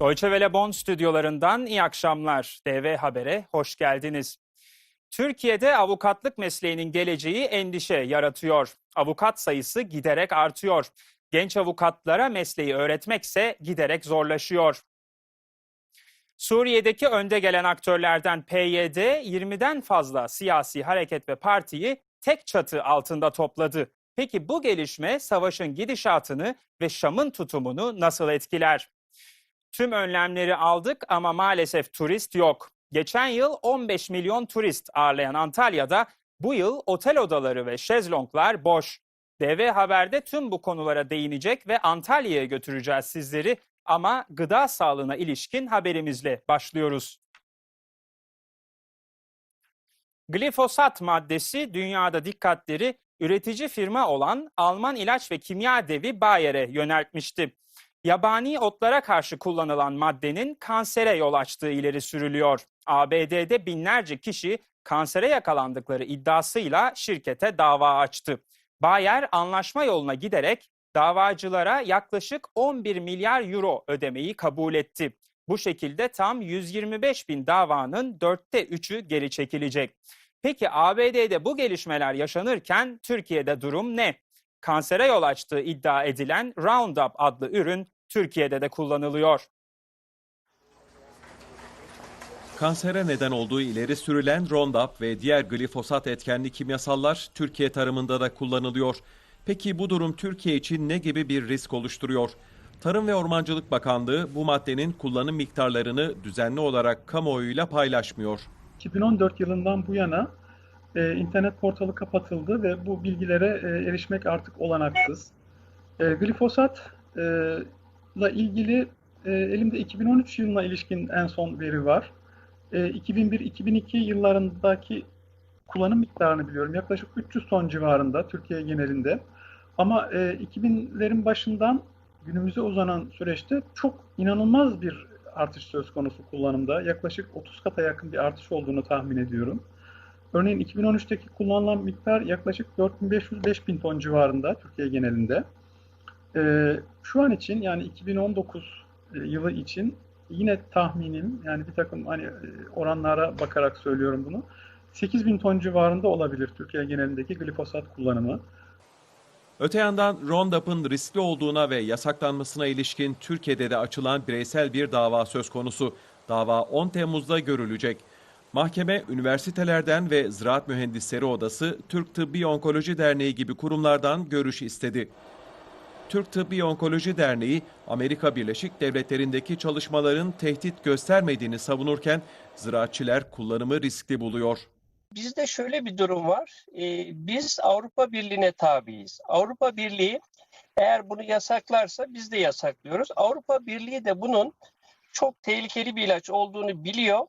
Deutsche Welle Bonn stüdyolarından iyi akşamlar. DV Haber'e hoş geldiniz. Türkiye'de avukatlık mesleğinin geleceği endişe yaratıyor. Avukat sayısı giderek artıyor. Genç avukatlara mesleği öğretmekse giderek zorlaşıyor. Suriye'deki önde gelen aktörlerden PYD 20'den fazla siyasi hareket ve partiyi tek çatı altında topladı. Peki bu gelişme savaşın gidişatını ve Şam'ın tutumunu nasıl etkiler? Tüm önlemleri aldık ama maalesef turist yok. Geçen yıl 15 milyon turist ağırlayan Antalya'da bu yıl otel odaları ve şezlonglar boş. DV Haber'de tüm bu konulara değinecek ve Antalya'ya götüreceğiz sizleri ama gıda sağlığına ilişkin haberimizle başlıyoruz. Glifosat maddesi dünyada dikkatleri üretici firma olan Alman ilaç ve kimya devi Bayer'e yöneltmişti. Yabani otlara karşı kullanılan maddenin kansere yol açtığı ileri sürülüyor. ABD'de binlerce kişi kansere yakalandıkları iddiasıyla şirkete dava açtı. Bayer anlaşma yoluna giderek davacılara yaklaşık 11 milyar euro ödemeyi kabul etti. Bu şekilde tam 125 bin davanın dörtte üçü geri çekilecek. Peki ABD'de bu gelişmeler yaşanırken Türkiye'de durum ne? Kansere yol açtığı iddia edilen Roundup adlı ürün Türkiye'de de kullanılıyor. Kansere neden olduğu ileri sürülen Roundup ve diğer glifosat etkenli kimyasallar Türkiye tarımında da kullanılıyor. Peki bu durum Türkiye için ne gibi bir risk oluşturuyor? Tarım ve Ormancılık Bakanlığı bu maddenin kullanım miktarlarını düzenli olarak kamuoyuyla paylaşmıyor. 2014 yılından bu yana e, internet portalı kapatıldı ve bu bilgilere e, erişmek artık olanaksız. E, glifosat e, ile ilgili e, elimde 2013 yılına ilişkin en son veri var. E, 2001-2002 yıllarındaki kullanım miktarını biliyorum. Yaklaşık 300 ton civarında Türkiye genelinde. Ama e, 2000'lerin başından günümüze uzanan süreçte çok inanılmaz bir artış söz konusu kullanımda. Yaklaşık 30 kata yakın bir artış olduğunu tahmin ediyorum. Örneğin 2013'teki kullanılan miktar yaklaşık 4500-5000 ton civarında Türkiye genelinde. Ee, şu an için yani 2019 yılı için yine tahminim yani bir takım hani e, oranlara bakarak söylüyorum bunu. 8000 ton civarında olabilir Türkiye genelindeki glifosat kullanımı. Öte yandan Roundup'ın riskli olduğuna ve yasaklanmasına ilişkin Türkiye'de de açılan bireysel bir dava söz konusu. Dava 10 Temmuz'da görülecek. Mahkeme üniversitelerden ve Ziraat Mühendisleri Odası, Türk Tıbbi Onkoloji Derneği gibi kurumlardan görüş istedi. Türk Tıbbi Onkoloji Derneği, Amerika Birleşik Devletleri'ndeki çalışmaların tehdit göstermediğini savunurken ziraatçiler kullanımı riskli buluyor. Bizde şöyle bir durum var. Ee, biz Avrupa Birliği'ne tabiiz. Avrupa Birliği eğer bunu yasaklarsa biz de yasaklıyoruz. Avrupa Birliği de bunun çok tehlikeli bir ilaç olduğunu biliyor.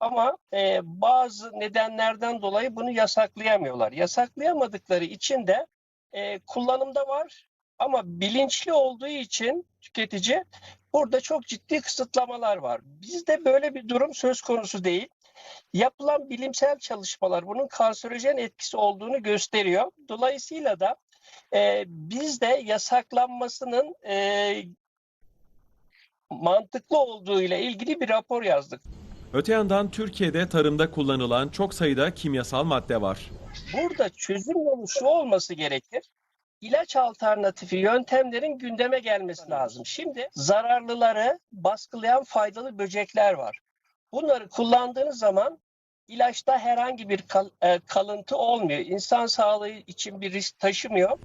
Ama e, bazı nedenlerden dolayı bunu yasaklayamıyorlar. Yasaklayamadıkları için de e, kullanımda var. Ama bilinçli olduğu için tüketici burada çok ciddi kısıtlamalar var. Bizde böyle bir durum söz konusu değil. Yapılan bilimsel çalışmalar bunun kanserojen etkisi olduğunu gösteriyor. Dolayısıyla da e, biz de yasaklanmasının e, mantıklı olduğu ile ilgili bir rapor yazdık. Öte yandan Türkiye'de tarımda kullanılan çok sayıda kimyasal madde var. Burada çözüm yolu şu olması gerekir. İlaç alternatifi yöntemlerin gündeme gelmesi lazım. Şimdi zararlıları baskılayan faydalı böcekler var. Bunları kullandığınız zaman ilaçta herhangi bir kal- e, kalıntı olmuyor. İnsan sağlığı için bir risk taşımıyor.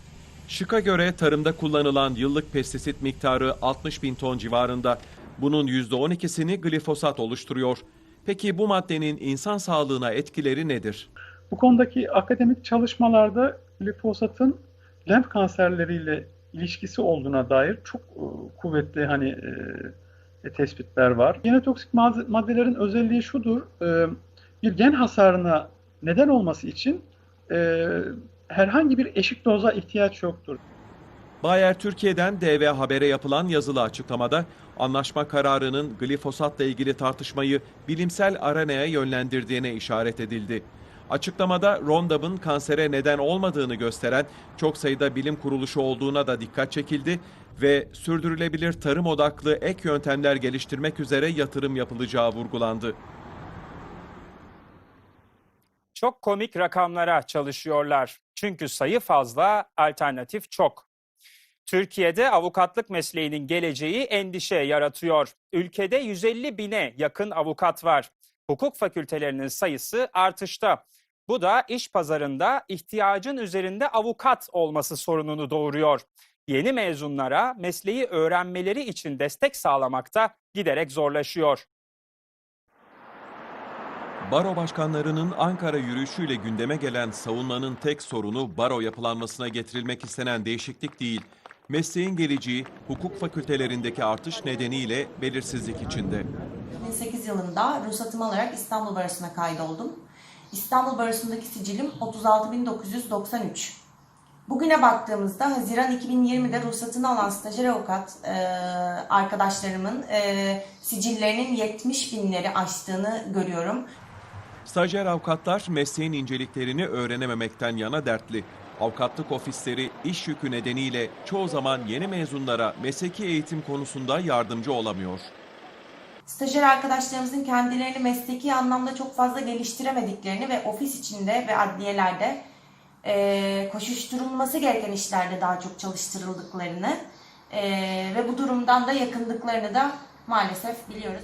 Şık'a göre tarımda kullanılan yıllık pestisit miktarı 60 bin ton civarında. Bunun %12'sini glifosat oluşturuyor. Peki bu maddenin insan sağlığına etkileri nedir? Bu konudaki akademik çalışmalarda glifosatın lenf kanserleriyle ilişkisi olduğuna dair çok e, kuvvetli hani e, e, tespitler var. Genotoksik mad- maddelerin özelliği şudur. e, bir gen hasarına neden olması için e, herhangi bir eşik doza ihtiyaç yoktur. Bayer Türkiye'den DV Haber'e yapılan yazılı açıklamada anlaşma kararının glifosatla ilgili tartışmayı bilimsel arenaya yönlendirdiğine işaret edildi. Açıklamada Roundup'ın kansere neden olmadığını gösteren çok sayıda bilim kuruluşu olduğuna da dikkat çekildi ve sürdürülebilir tarım odaklı ek yöntemler geliştirmek üzere yatırım yapılacağı vurgulandı. Çok komik rakamlara çalışıyorlar. Çünkü sayı fazla, alternatif çok. Türkiye'de avukatlık mesleğinin geleceği endişe yaratıyor. Ülkede 150 bine yakın avukat var. Hukuk fakültelerinin sayısı artışta. Bu da iş pazarında ihtiyacın üzerinde avukat olması sorununu doğuruyor. Yeni mezunlara mesleği öğrenmeleri için destek sağlamakta giderek zorlaşıyor. Baro başkanlarının Ankara yürüyüşüyle gündeme gelen savunmanın tek sorunu baro yapılanmasına getirilmek istenen değişiklik değil. Mesleğin geleceği hukuk fakültelerindeki artış nedeniyle belirsizlik içinde. 2008 yılında ruhsatımı alarak İstanbul Barosu'na kaydoldum. İstanbul Barosu'ndaki sicilim 36.993. Bugüne baktığımızda Haziran 2020'de ruhsatını alan stajyer avukat e, arkadaşlarımın e, sicillerinin 70 binleri aştığını görüyorum. Stajyer avukatlar mesleğin inceliklerini öğrenememekten yana dertli. Avukatlık ofisleri iş yükü nedeniyle çoğu zaman yeni mezunlara mesleki eğitim konusunda yardımcı olamıyor. Stajyer arkadaşlarımızın kendilerini mesleki anlamda çok fazla geliştiremediklerini ve ofis içinde ve adliyelerde e, koşuşturulması gereken işlerde daha çok çalıştırıldıklarını e, ve bu durumdan da yakındıklarını da maalesef biliyoruz.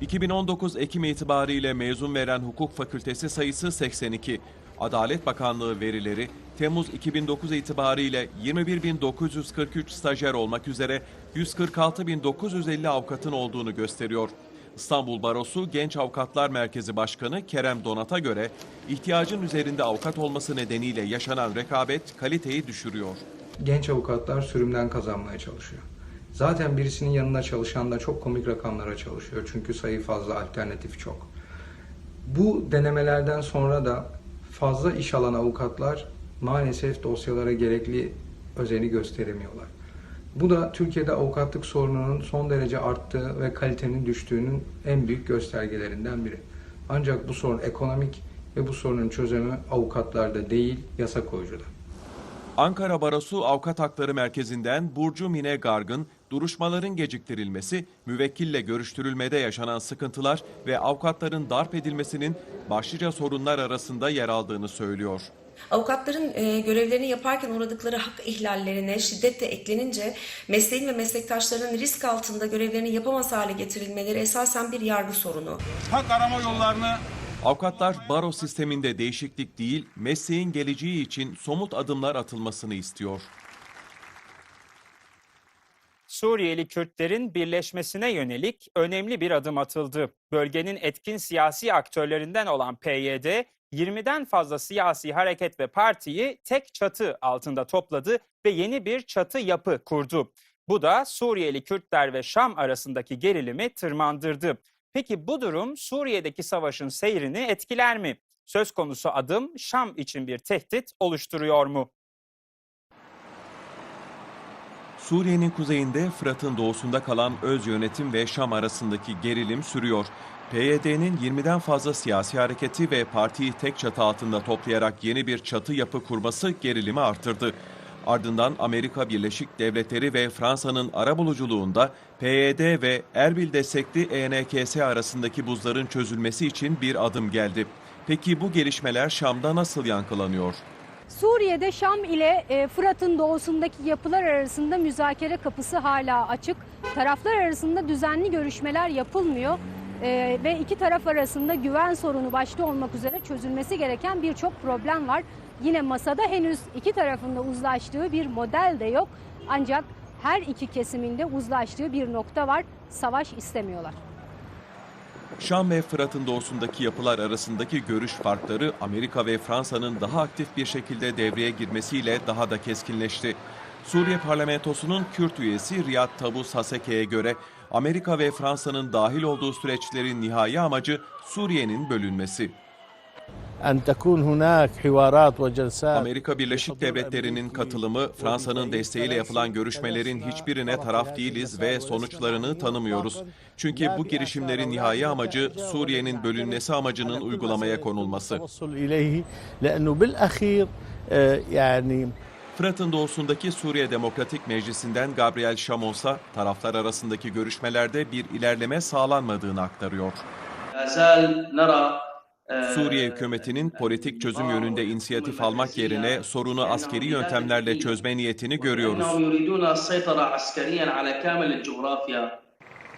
2019 Ekim itibariyle mezun veren hukuk fakültesi sayısı 82. Adalet Bakanlığı verileri Temmuz 2009 itibariyle 21.943 stajyer olmak üzere 146.950 avukatın olduğunu gösteriyor. İstanbul Barosu Genç Avukatlar Merkezi Başkanı Kerem Donat'a göre ihtiyacın üzerinde avukat olması nedeniyle yaşanan rekabet kaliteyi düşürüyor. genç avukatlar sürümden kazanmaya çalışıyor. Zaten birisinin yanında çalışan da çok komik rakamlara çalışıyor. Çünkü sayı fazla, alternatif çok. Bu denemelerden sonra da fazla iş alan avukatlar maalesef dosyalara gerekli özeni gösteremiyorlar. Bu da Türkiye'de avukatlık sorununun son derece arttığı ve kalitenin düştüğünün en büyük göstergelerinden biri. Ancak bu sorun ekonomik ve bu sorunun çözümü avukatlarda değil, yasa koyucuda. Ankara Barosu Avukat Hakları Merkezi'nden Burcu Mine Gargın, duruşmaların geciktirilmesi, müvekkille görüştürülmede yaşanan sıkıntılar ve avukatların darp edilmesinin başlıca sorunlar arasında yer aldığını söylüyor. Avukatların e, görevlerini yaparken uğradıkları hak ihlallerine şiddet de eklenince mesleğin ve meslektaşlarının risk altında görevlerini yapamaz hale getirilmeleri esasen bir yargı sorunu. hak arama yollarını Avukatlar baro sisteminde değişiklik değil, mesleğin geleceği için somut adımlar atılmasını istiyor. Suriyeli Kürtlerin birleşmesine yönelik önemli bir adım atıldı. Bölgenin etkin siyasi aktörlerinden olan PYD, 20'den fazla siyasi hareket ve partiyi tek çatı altında topladı ve yeni bir çatı yapı kurdu. Bu da Suriyeli Kürtler ve Şam arasındaki gerilimi tırmandırdı. Peki bu durum Suriye'deki savaşın seyrini etkiler mi? Söz konusu adım Şam için bir tehdit oluşturuyor mu? Suriye'nin kuzeyinde Fırat'ın doğusunda kalan öz yönetim ve Şam arasındaki gerilim sürüyor. PYD'nin 20'den fazla siyasi hareketi ve partiyi tek çatı altında toplayarak yeni bir çatı yapı kurması gerilimi artırdı. Ardından Amerika Birleşik Devletleri ve Fransa'nın arabuluculuğunda PYD ve Erbil destekli ENKS arasındaki buzların çözülmesi için bir adım geldi. Peki bu gelişmeler Şam'da nasıl yankılanıyor? Suriye'de Şam ile e, Fırat'ın doğusundaki yapılar arasında müzakere kapısı hala açık. Taraflar arasında düzenli görüşmeler yapılmıyor E, ve iki taraf arasında güven sorunu başta olmak üzere çözülmesi gereken birçok problem var. Yine masada henüz iki tarafında uzlaştığı bir model de yok. Ancak her iki kesiminde uzlaştığı bir nokta var. Savaş istemiyorlar. Şam ve Fırat'ın doğusundaki yapılar arasındaki görüş farkları Amerika ve Fransa'nın daha aktif bir şekilde devreye girmesiyle daha da keskinleşti. Suriye parlamentosunun Kürt üyesi Riyad Tabus Haseke'ye göre Amerika ve Fransa'nın dahil olduğu süreçlerin nihai amacı Suriye'nin bölünmesi. Amerika Birleşik Devletleri'nin katılımı, Fransa'nın desteğiyle yapılan görüşmelerin hiçbirine taraf değiliz ve sonuçlarını tanımıyoruz. Çünkü bu girişimlerin nihai amacı Suriye'nin bölünmesi amacının uygulamaya konulması. Fırat'ın doğusundaki Suriye Demokratik Meclisi'nden Gabriel Şamos'a taraflar arasındaki görüşmelerde bir ilerleme sağlanmadığını aktarıyor. Suriye hükümetinin politik çözüm yönünde inisiyatif almak yerine sorunu askeri yöntemlerle çözme niyetini görüyoruz.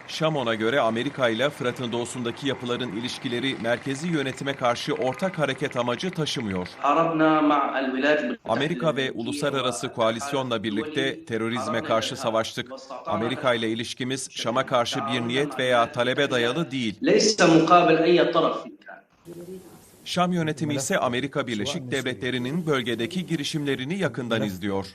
Şamon'a göre Amerika ile Fırat'ın doğusundaki yapıların ilişkileri merkezi yönetime karşı ortak hareket amacı taşımıyor. Amerika ve uluslararası koalisyonla birlikte terörizme karşı savaştık. Amerika ile ilişkimiz Şam'a karşı bir niyet veya talebe dayalı değil. Şam yönetimi ise Amerika Birleşik Devletleri'nin bölgedeki girişimlerini yakından izliyor.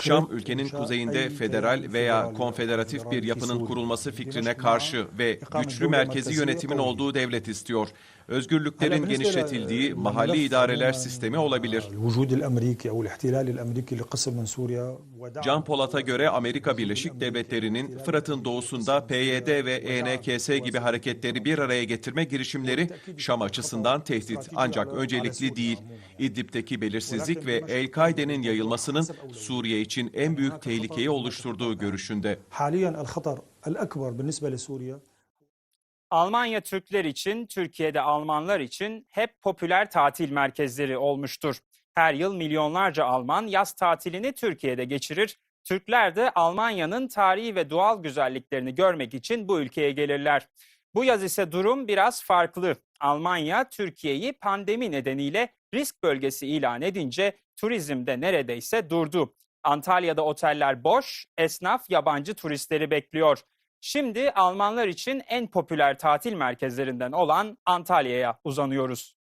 Şam ülkenin kuzeyinde federal veya konfederatif bir yapının kurulması fikrine karşı ve güçlü merkezi yönetimin olduğu devlet istiyor. Özgürlüklerin genişletildiği mahalli idareler sistemi olabilir. Can Polat'a göre Amerika Birleşik Devletleri'nin Fırat'ın doğusunda PYD ve ENKS gibi hareketleri bir araya getirme girişimleri Şam açısından tehdit ancak öncelikli değil. İdlib'deki belirsizlik ve El-Kaide'nin yayılmasının Suriye için en büyük tehlikeyi oluşturduğu görüşünde. Almanya Türkler için, Türkiye'de Almanlar için hep popüler tatil merkezleri olmuştur. Her yıl milyonlarca Alman yaz tatilini Türkiye'de geçirir. Türkler de Almanya'nın tarihi ve doğal güzelliklerini görmek için bu ülkeye gelirler. Bu yaz ise durum biraz farklı. Almanya Türkiye'yi pandemi nedeniyle risk bölgesi ilan edince turizmde neredeyse durdu. Antalya'da oteller boş, esnaf yabancı turistleri bekliyor. Şimdi Almanlar için en popüler tatil merkezlerinden olan Antalya'ya uzanıyoruz.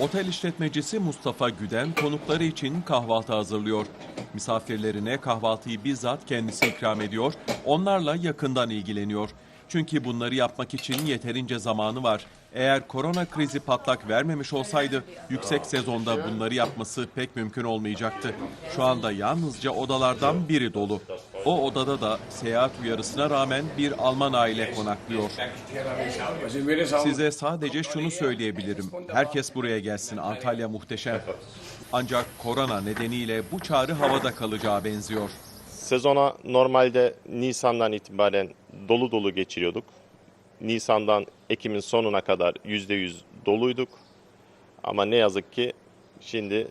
Otel işletmecisi Mustafa Güden konukları için kahvaltı hazırlıyor. Misafirlerine kahvaltıyı bizzat kendisi ikram ediyor, onlarla yakından ilgileniyor. Çünkü bunları yapmak için yeterince zamanı var. Eğer korona krizi patlak vermemiş olsaydı yüksek sezonda bunları yapması pek mümkün olmayacaktı. Şu anda yalnızca odalardan biri dolu. O odada da seyahat uyarısına rağmen bir Alman aile konaklıyor. Size sadece şunu söyleyebilirim. Herkes buraya gelsin. Antalya muhteşem. Ancak korona nedeniyle bu çağrı havada kalacağı benziyor. Sezona normalde Nisan'dan itibaren dolu dolu geçiriyorduk. Nisan'dan Ekim'in sonuna kadar %100 doluyduk. Ama ne yazık ki şimdi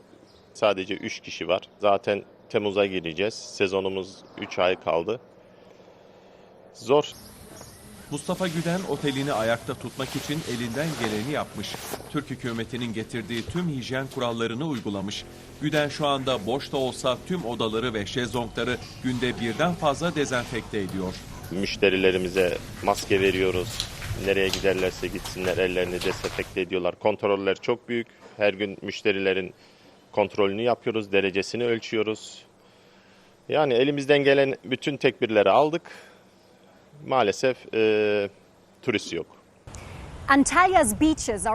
sadece 3 kişi var. Zaten Temmuz'a gireceğiz. Sezonumuz 3 ay kaldı. Zor. Mustafa Güden otelini ayakta tutmak için elinden geleni yapmış. Türk hükümetinin getirdiği tüm hijyen kurallarını uygulamış. Güden şu anda boş da olsa tüm odaları ve şezlongları günde birden fazla dezenfekte ediyor. Müşterilerimize maske veriyoruz. Nereye giderlerse gitsinler ellerini dezenfekte ediyorlar. Kontroller çok büyük. Her gün müşterilerin kontrolünü yapıyoruz, derecesini ölçüyoruz. Yani elimizden gelen bütün tedbirleri aldık. Maalesef eee turist yok.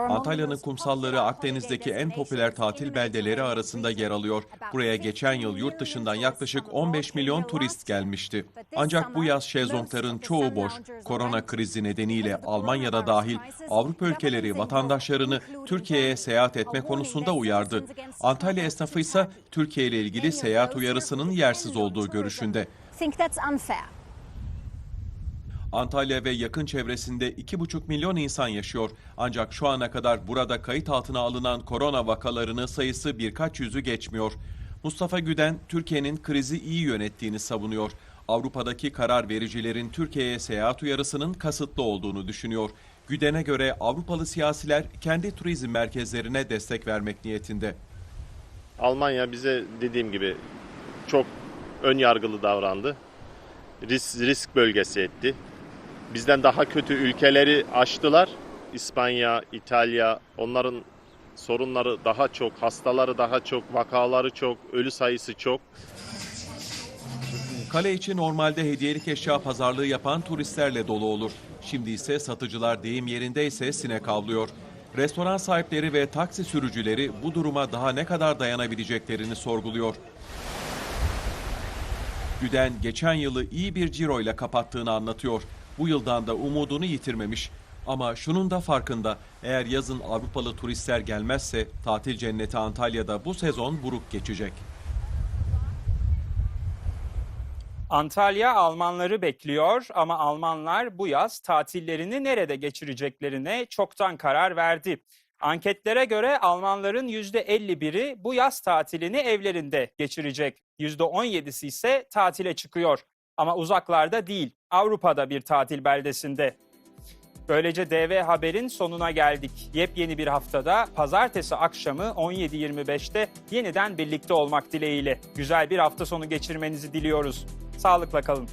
Antalya'nın kumsalları Akdeniz'deki en popüler tatil beldeleri arasında yer alıyor. Buraya geçen yıl yurt dışından yaklaşık 15 milyon turist gelmişti. Ancak bu yaz şezlongların çoğu boş. Korona krizi nedeniyle Almanya'da dahil Avrupa ülkeleri vatandaşlarını Türkiye'ye seyahat etme konusunda uyardı. Antalya esnafı ise Türkiye ile ilgili seyahat uyarısının yersiz olduğu görüşünde. Antalya ve yakın çevresinde 2,5 milyon insan yaşıyor. Ancak şu ana kadar burada kayıt altına alınan korona vakalarının sayısı birkaç yüzü geçmiyor. Mustafa Güden, Türkiye'nin krizi iyi yönettiğini savunuyor. Avrupa'daki karar vericilerin Türkiye'ye seyahat uyarısının kasıtlı olduğunu düşünüyor. Güden'e göre Avrupalı siyasiler kendi turizm merkezlerine destek vermek niyetinde. Almanya bize dediğim gibi çok ön yargılı davrandı. Risk, risk bölgesi etti. Bizden daha kötü ülkeleri aştılar. İspanya, İtalya onların sorunları daha çok, hastaları daha çok, vakaları çok, ölü sayısı çok. Kale içi normalde hediyelik eşya pazarlığı yapan turistlerle dolu olur. Şimdi ise satıcılar deyim yerindeyse sinek avlıyor. Restoran sahipleri ve taksi sürücüleri bu duruma daha ne kadar dayanabileceklerini sorguluyor. Güden geçen yılı iyi bir ciroyla kapattığını anlatıyor. Bu yıldan da umudunu yitirmemiş. Ama şunun da farkında. Eğer yazın Avrupalı turistler gelmezse tatil cenneti Antalya'da bu sezon buruk geçecek. Antalya Almanları bekliyor ama Almanlar bu yaz tatillerini nerede geçireceklerine çoktan karar verdi. Anketlere göre Almanların %51'i bu yaz tatilini evlerinde geçirecek. %17'si ise tatile çıkıyor. Ama uzaklarda değil, Avrupa'da bir tatil beldesinde. Böylece DV Haber'in sonuna geldik. Yepyeni bir haftada pazartesi akşamı 17.25'te yeniden birlikte olmak dileğiyle. Güzel bir hafta sonu geçirmenizi diliyoruz. Sağlıkla kalın.